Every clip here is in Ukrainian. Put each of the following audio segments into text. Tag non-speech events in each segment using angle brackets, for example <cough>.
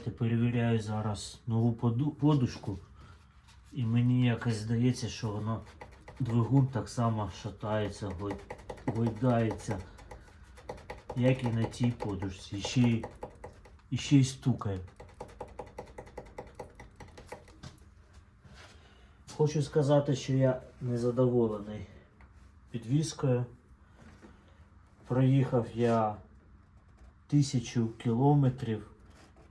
знаєте, перевіряю зараз нову подушку. І мені якось здається, що воно двигун так само шатається, гойдається, як і на тій подушці. І ще й, і ще й стукає. Хочу сказати, що я незадоволений підвіскою. Проїхав я тисячу кілометрів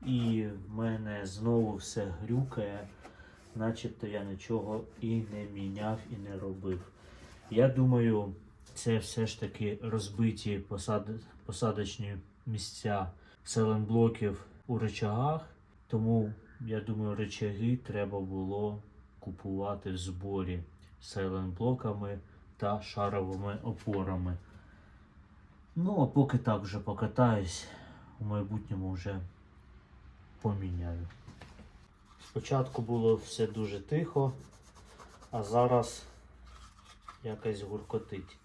і в мене знову все грюкає, начебто я нічого і не міняв і не робив. Я думаю, це все ж таки розбиті посад... посадочні місця селенблоків у речагах, тому я думаю, речаги треба було купувати в зборі селенблоками та шаровими опорами. Ну, а поки так вже покатаюсь, у майбутньому вже поміняю. Спочатку було все дуже тихо, а зараз якось гуркотить.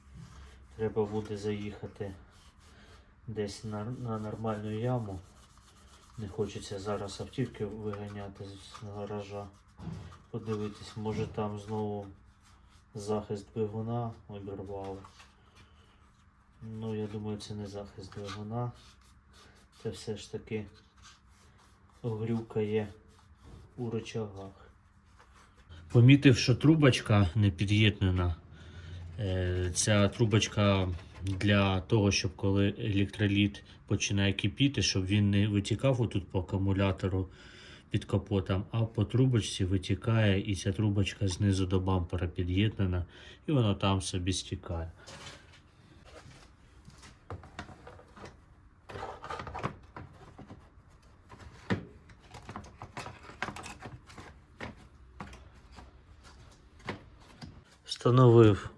Треба буде заїхати десь на, на нормальну яму. Не хочеться зараз автівки виганяти з гаража. Подивитись, може там знову захист двигуна обірвав. Ну, я думаю, це не захист двигуна. Це все ж таки грюкає у рычагах. Помітив, що трубочка не під'єднана. Е, Ця трубочка для того, щоб коли електроліт починає кипіти, щоб він не витікав отут по акумулятору під капотом, а по трубочці витікає, і ця трубочка знизу до бампера під'єднана, і вона там собі стікає. Встановив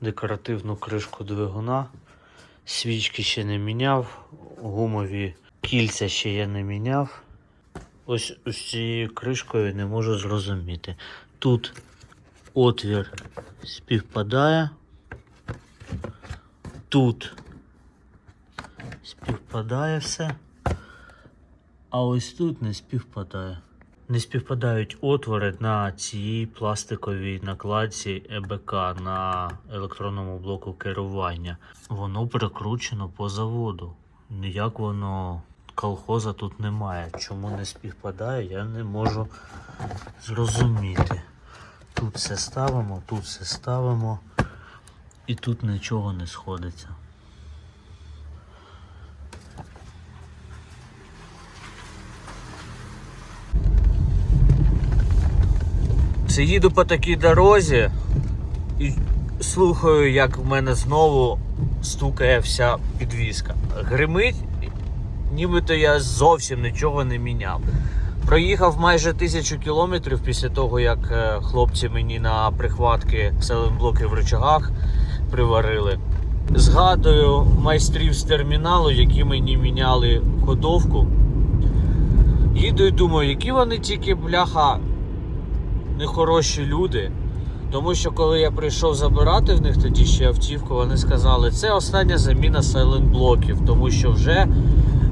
декоративну кришку двигуна. Свічки ще не міняв, гумові кільця ще я не міняв. Ось з цією кришкою не можу зрозуміти. Тут отвір співпадає. Тут співпадає все. А ось тут не співпадає. Не співпадають отвори на цій пластиковій накладці ЕБК на електронному блоку керування. Воно прикручено по заводу. Ніяк воно колхоза тут немає. Чому не співпадає, я не можу зрозуміти. Тут все ставимо, тут все ставимо, і тут нічого не сходиться. Це їду по такій дорозі і слухаю, як в мене знову стукає вся підвіска. Гримить, нібито я зовсім нічого не міняв. Проїхав майже тисячу кілометрів після того, як е, хлопці мені на прихватки селенблоки в рычагах приварили. Згадую майстрів з терміналу, які мені міняли ходовку. Їду і думаю, які вони тільки бляха нехороші люди. Тому що коли я прийшов забирати в них тоді ще автівку, вони сказали, це остання заміна сайлент блоків, тому що вже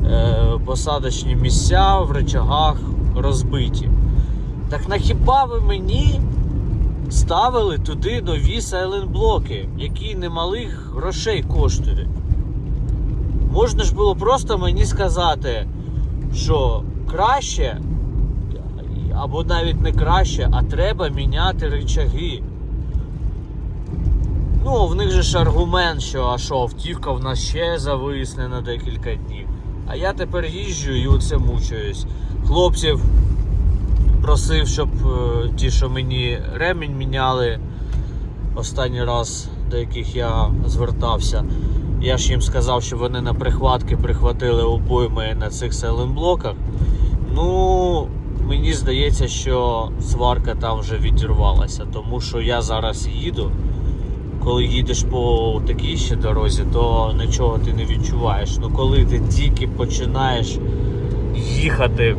е, посадочні місця в речагах розбиті. Так на хіба ви мені ставили туди нові сайлент блоки, які немалих грошей коштують? Можна ж було просто мені сказати, що краще або навіть не краще, а треба міняти рычаги. Ну, в них же ж аргумент, що а що, автівка в нас ще зависне на декілька днів. А я тепер їжджу і оце мучаюсь. Хлопців просив, щоб е, ті, що мені ремінь міняли останній раз, до яких я звертався. Я ж їм сказав, що вони на прихватки прихватили обойми на цих селенблоках. Ну, мені здається, що сварка там вже відірвалася, тому що я зараз їду. Коли їдеш по такій ще дорозі, то нічого ти не відчуваєш. Ну коли ти тільки починаєш їхати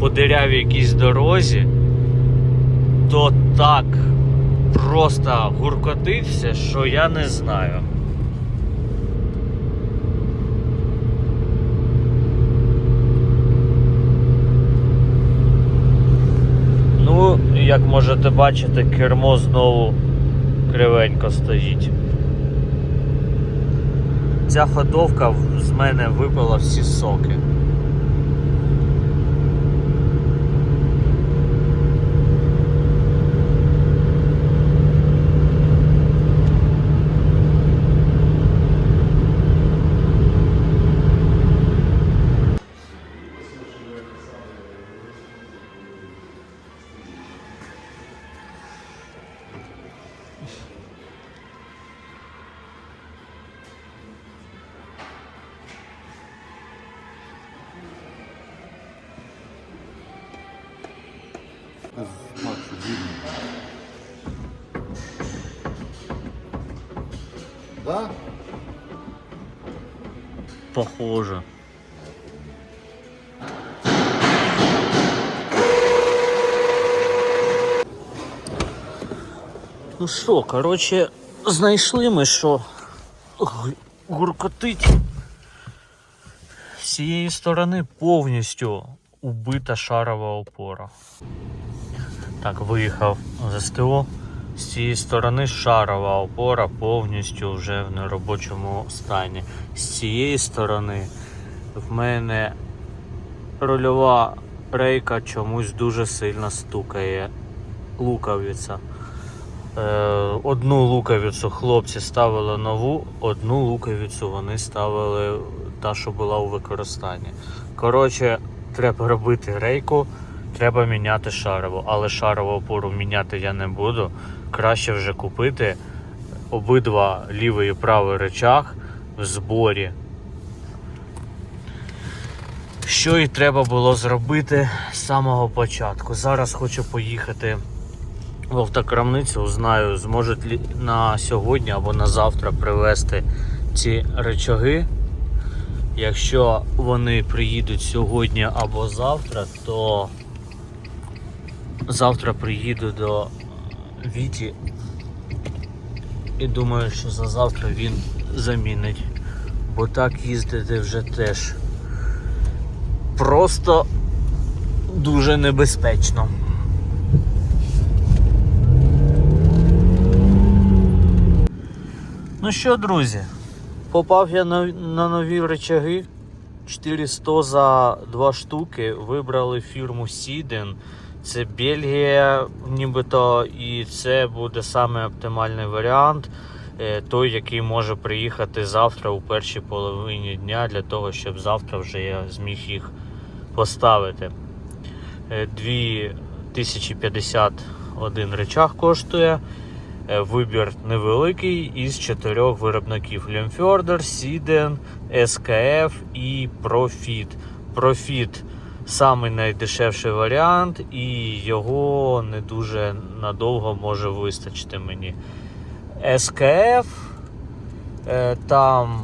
по дирявій якійсь дорозі, то так просто гуркотить все, що я не знаю. Як можете бачити, кермо знову кривенько стоїть. Ця ходовка з мене випила всі соки. Похоже. Ну що, коротше, знайшли ми, що гуркотить з цієї сторони повністю убита шарова опора. Так, виїхав з СТО. З цієї сторони шарова опора повністю вже в неробочому стані. З цієї сторони в мене рульова рейка чомусь дуже сильно стукає. Луковиця. Е, одну луковицю хлопці ставили нову, одну луковицю вони ставили та, що була у використанні. Коротше, треба робити рейку, треба міняти шарову, але шарову опору міняти я не буду. Краще вже купити обидва лівий і правий речах в зборі. Що і треба було зробити з самого початку. Зараз хочу поїхати в автокрамницю, узнаю, зможуть на сьогодні або на завтра привезти ці речаги. Якщо вони приїдуть сьогодні або завтра, то завтра приїду до Віті і думаю, що за завтра він замінить. Бо так їздити вже теж просто дуже небезпечно. Ну що, друзі, попав я на, на нові речаги. 400 за два штуки. Вибрали фірму Сіден. Це Бельгія, нібито, і це буде саме оптимальний варіант. е, Той, який може приїхати завтра у першій половині дня, для того, щоб завтра вже я зміг їх поставити. Е, 2051 речах коштує. Е, Вибір невеликий із чотирьох виробників: Лемфьордер, Сіден, СКФ і Profit. Profit самий найдешевший варіант, і його не дуже надовго може вистачити мені. СКФ е, там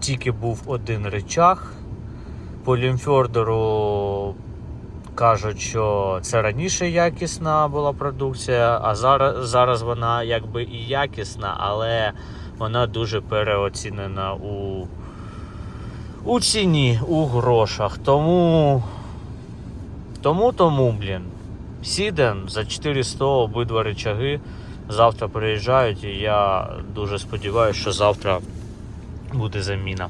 тільки був один речах. По Лімфьордеру кажуть, що це раніше якісна була продукція, а зараз, зараз вона якби і якісна, але вона дуже переоцінена у, у ціні, у грошах. Тому, тому, тому, блін. Сіден за 400 обидва речаги завтра приїжджають, і я дуже сподіваюся, що завтра буде заміна.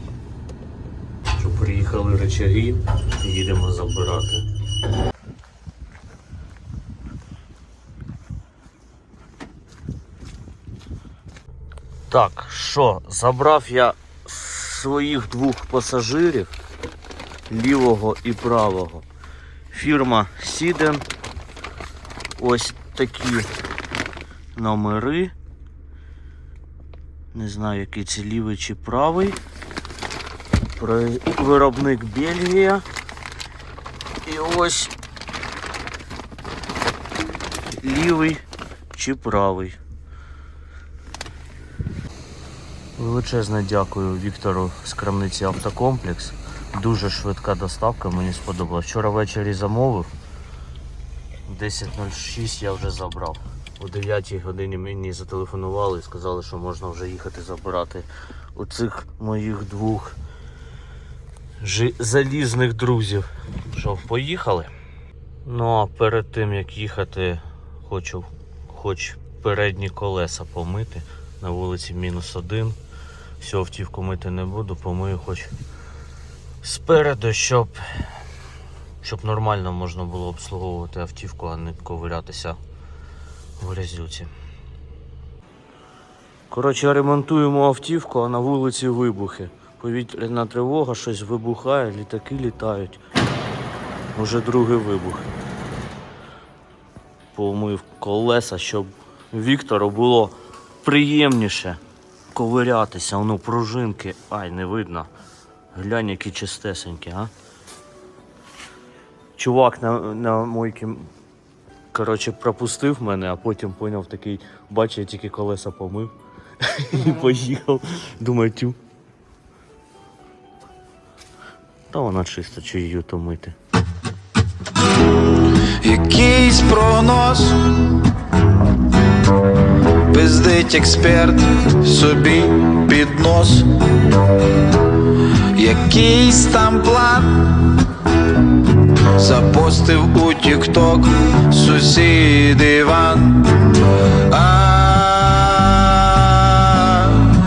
Що приїхали речаги, їдемо забирати. Так, що, забрав я своїх двох пасажирів лівого і правого. Фірма Сіден. Ось такі номери. Не знаю, який це лівий чи правий. Виробник Бельгія. І ось лівий чи правий. Величезне дякую Віктору з крамниці Автокомплекс. Дуже швидка доставка, мені сподобалось. Вчора ввечері замовив. 10.06 я вже забрав. О 9 годині мені зателефонували і сказали, що можна вже їхати забирати оцих моїх двох жи- залізних друзів. Що, поїхали? Ну а перед тим як їхати, хочу хоч передні колеса помити. На вулиці мінус один. Всю автівку мити не буду, помию хоч спереду, щоб, щоб нормально можна було обслуговувати автівку, а не ковирятися в грязюці. Коротше, ремонтуємо автівку, а на вулиці вибухи. Повітряна тривога, щось вибухає, літаки літають. Уже другий вибух. Помив колеса, щоб Віктору було приємніше ковирятися. Воно пружинки. Ай, не видно. Глянь, які чистесенькі, а? Чувак на, на мойці коротше, пропустив мене, а потім поняв такий, бачу, я тільки колеса помив <laughs> і поїхав. Думаю, тю. Та вона чиста, чи її то мити. Якийсь прогноз Пиздить експерт собі під нос Якийсь там план Запостив у тік-ток сусід Іван А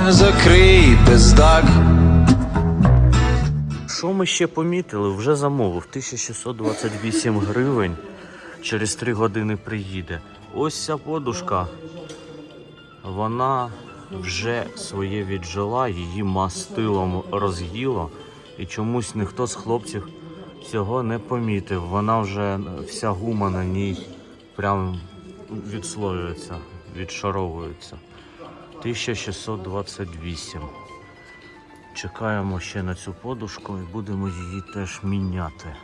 закрий пиздак Що ми ще помітили? Вже замовив 1628 гривень. Через 3 години приїде. Ось ця подушка. Вона вже своє віджила, її мастилом роз'їло. І чомусь ніхто з хлопців цього не помітив. Вона вже вся гума на ній прям відслоюється, відшаровується. 1628. Чекаємо ще на цю подушку і будемо її теж міняти.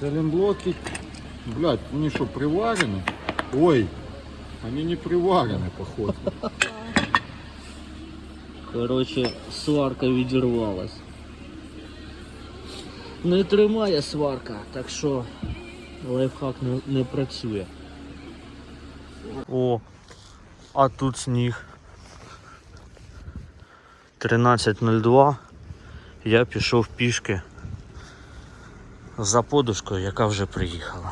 Саленблоки, блядь, они что, приварены? Ой, они не приварены, походу. Коротше, сварка відірвалась. Не тримає сварка, так що лайфхак не, не працює. О, а тут сніг. 13.02. Я пішов пішки за подушкою, яка вже приїхала.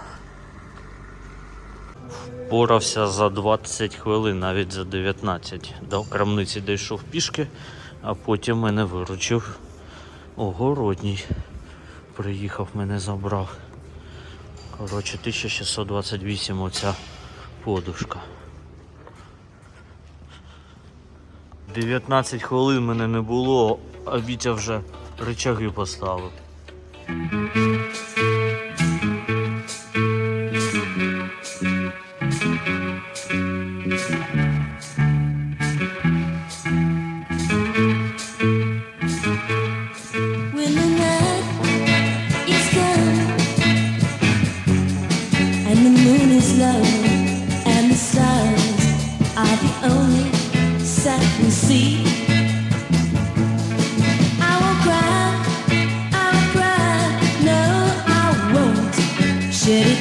Впорався за 20 хвилин, навіть за 19. До крамниці дійшов пішки, а потім мене виручив огородній. Приїхав, мене забрав. Коротше, 1628 оця подушка. 19 хвилин мене не було, а Вітя вже речаги поставив.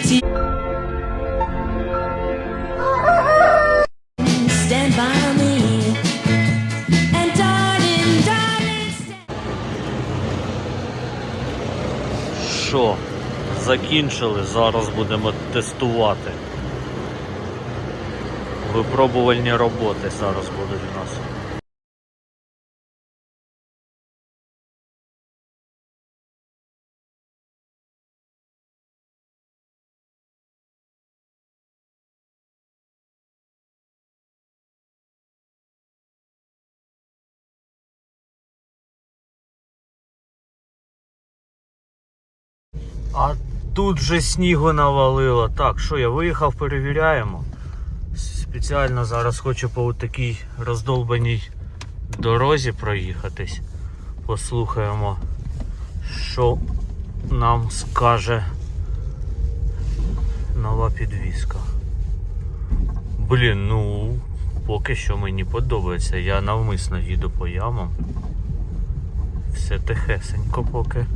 Stand. Що? Закінчили, зараз будемо тестувати. Випробувальні роботи зараз будуть у нас. А Тут же снігу навалило. Так, що я виїхав, перевіряємо. Спеціально зараз хочу по такій роздолбаній дорозі проїхатись. Послухаємо, що нам скаже нова підвізка. Блін, ну поки що мені подобається. Я навмисно їду по ямам. Все тихесенько поки.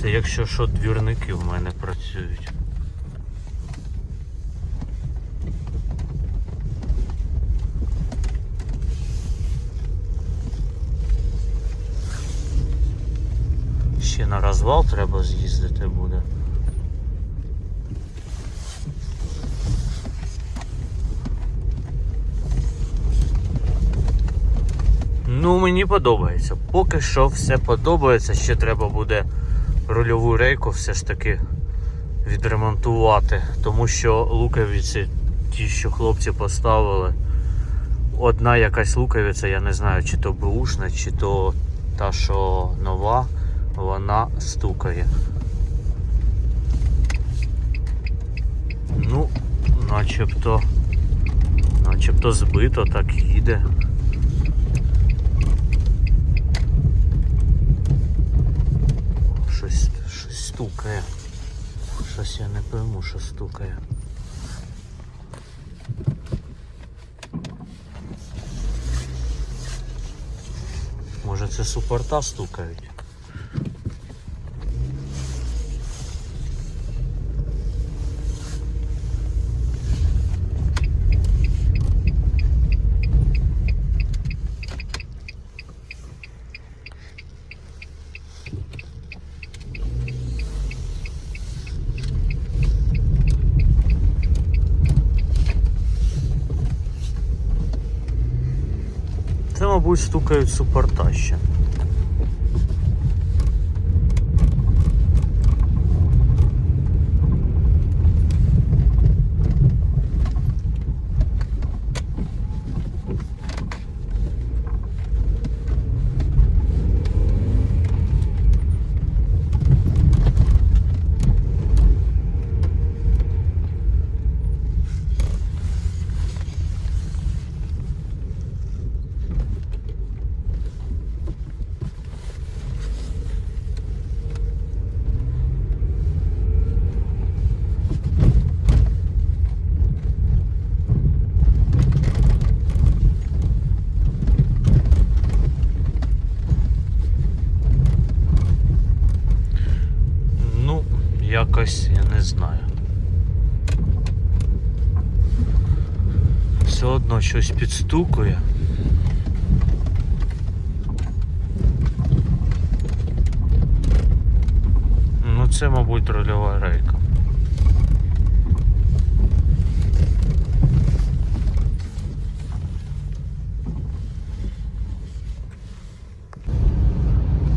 Це якщо що двірники в мене працюють. Ще на розвал треба з'їздити буде. Ну, мені подобається. Поки що все подобається. Ще треба буде рульову рейку все ж таки відремонтувати. Тому що луковиці, ті, що хлопці поставили, одна якась луковиця, я не знаю, чи то бушна, чи то та, що нова, вона стукає. Ну, начебто, начебто збито, так їде. Щось, щось стукає. Щось я не пойму, що стукає. Може це супорта стукають? Мабуть, стукають супорта ще. Ну, якось я не знаю. Все одно щось підстукує. Ну це, мабуть, рольова рейка.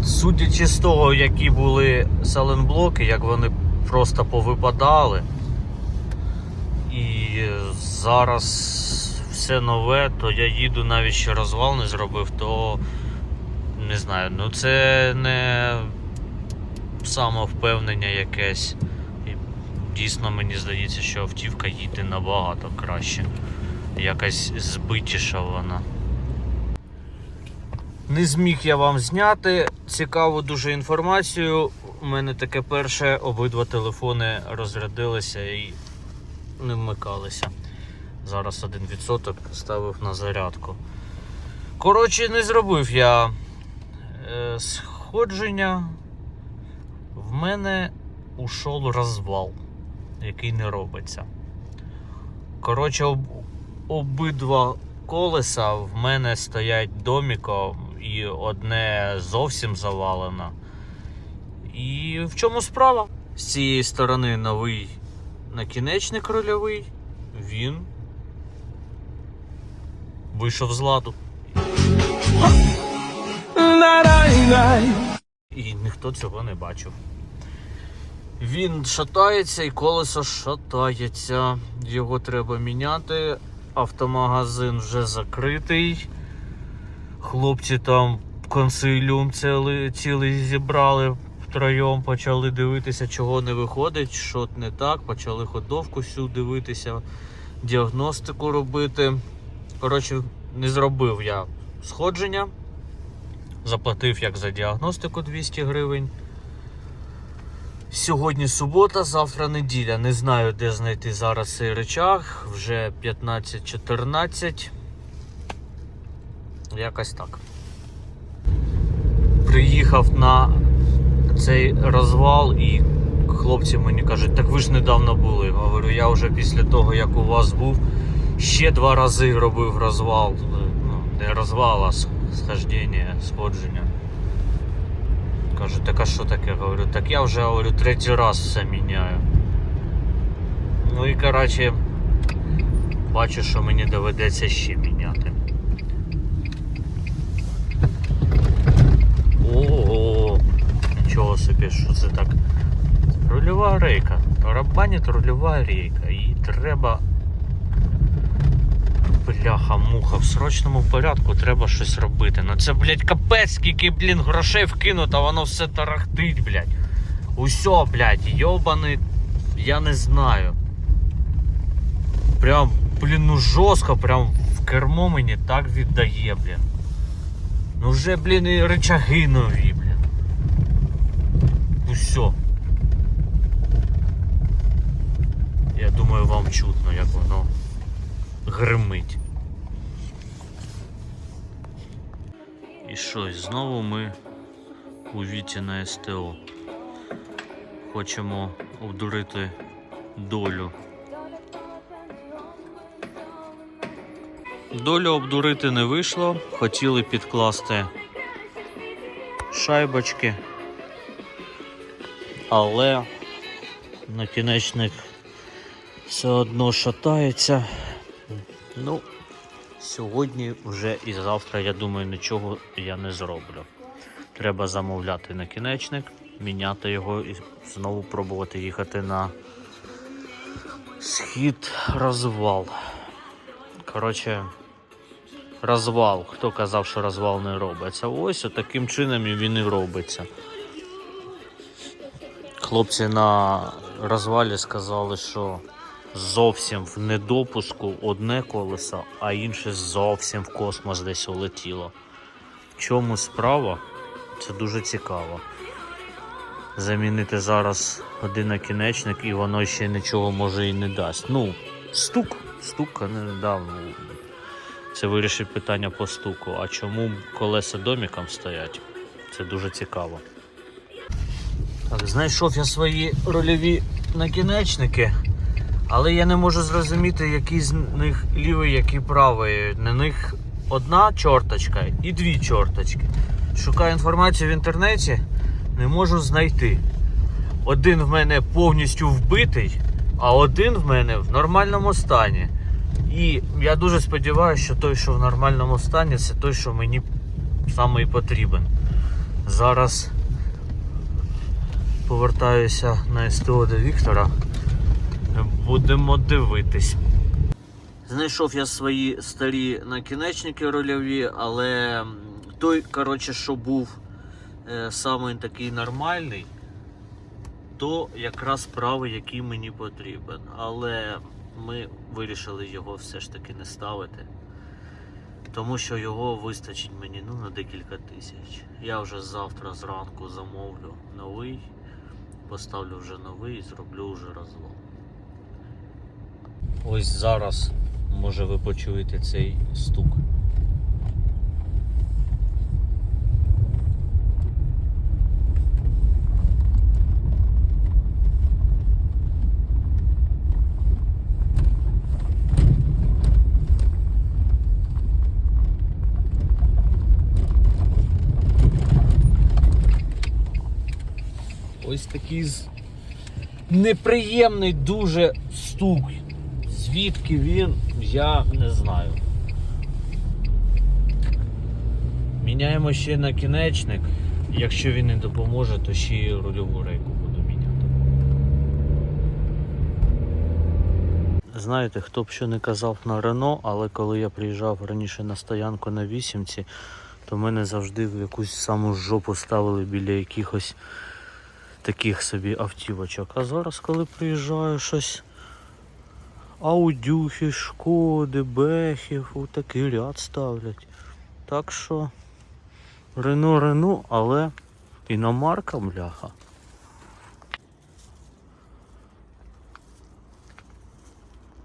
Судячи з того, які були саленблоки, як вони просто повипадали. І зараз все нове, то я їду навіть ще розвал не зробив, то не знаю, ну це не самовпевнення якесь. Дійсно мені здається, що автівка їде набагато краще. Якась збитіша вона. Не зміг я вам зняти цікаву дуже інформацію. У мене таке перше, обидва телефони розрядилися і не вмикалися. Зараз 1% ставив на зарядку. Коротше, не зробив я е, сходження. В мене ушов розвал, який не робиться. Коротше, об, обидва колеса в мене стоять доміком і одне зовсім завалено. І в чому справа? З цієї сторони новий накінечник рольовий, він вийшов з ладу. І ніхто цього не бачив. Він шатається і колесо шатається. Його треба міняти. Автомагазин вже закритий. Хлопці там консиліум цілий, цілий зібрали втроєм, почали дивитися, чого не виходить, що не так, почали ходовку всю дивитися, діагностику робити. Коротше, не зробив я сходження. Заплатив як за діагностику 200 гривень. Сьогодні субота, завтра неділя. Не знаю, де знайти зараз цей речах. Вже 15-14. Якось так. Приїхав на цей розвал і хлопці мені кажуть, так ви ж недавно були. Говорю, я вже після того, як у вас був, ще два рази робив розвал. Ну, не розвал, а схождення, сходження. Кажу, так а що таке? Говорю, так я вже говорю, третій раз все міняю. Ну і коротше, бачу, що мені доведеться ще міняти. Ого, нічого собі, що це так. Рульова рейка. Тарабанить рульова рейка. І треба. Бляха-муха, в срочному порядку треба щось робити. Ну це, блядь, капець, скільки, блін, грошей вкинуто, воно все тарахтить, блядь. Усьо, блядь, йобаний, я не знаю. Прям, блін, ну жорстко, прям в кермо мені так віддає, блін. Ну вже, блін, і рычаги нові, блін. Усьо. Я думаю, вам чутно, як воно гримить. І що, знову ми у Віті на СТО. Хочемо обдурити долю. Долю обдурити не вийшло, хотіли підкласти шайбочки, але накінечник все одно шатається. Ну, сьогодні вже і завтра, я думаю, нічого я не зроблю. Треба замовляти накінечник, міняти його і знову пробувати їхати на схід розвал. Коротше, розвал. Хто казав, що розвал не робиться? Ось таким чином він і робиться. Хлопці на розвалі сказали, що зовсім в недопуску одне колесо, а інше зовсім в космос десь улетіло. В чому справа? Це дуже цікаво. Замінити зараз один накінечник і воно ще нічого може і не дасть. Ну, стук, стук не дав. Це вирішить питання по стуку. А чому колеса доміком стоять? Це дуже цікаво. Так, знайшов я свої рольові накінечники, але я не можу зрозуміти, який з них лівий, який правий. На них одна чорточка і дві чорточки. Шукаю інформацію в інтернеті, не можу знайти. Один в мене повністю вбитий, а один в мене в нормальному стані. І я дуже сподіваюся, що той, що в нормальному стані, це той, що мені саме і потрібен. Зараз повертаюся на СТО до Віктора. Будемо дивитись. Знайшов я свої старі накінечники рольові, але той, коротше, що був е, самий такий нормальний, то якраз правий, який мені потрібен. Але ми вирішили його все ж таки не ставити. Тому що його вистачить мені ну, на декілька тисяч. Я вже завтра зранку замовлю новий, поставлю вже новий і зроблю вже розлом. Ось зараз, може ви почуєте цей стук. Ось такий неприємний дуже стук. Звідки він, я не знаю. Міняємо ще накінечник. Якщо він не допоможе, то ще й рульову рейку буду міняти. Знаєте, хто б що не казав на Рено, але коли я приїжджав раніше на стоянку на вісімці, то мене завжди в якусь саму жопу ставили біля якихось таких собі автівочок. А зараз, коли приїжджаю щось аудюхи, шкоди, бехів, отакий такий ряд ставлять. Так що Рено Рено, але іномарка, бляха.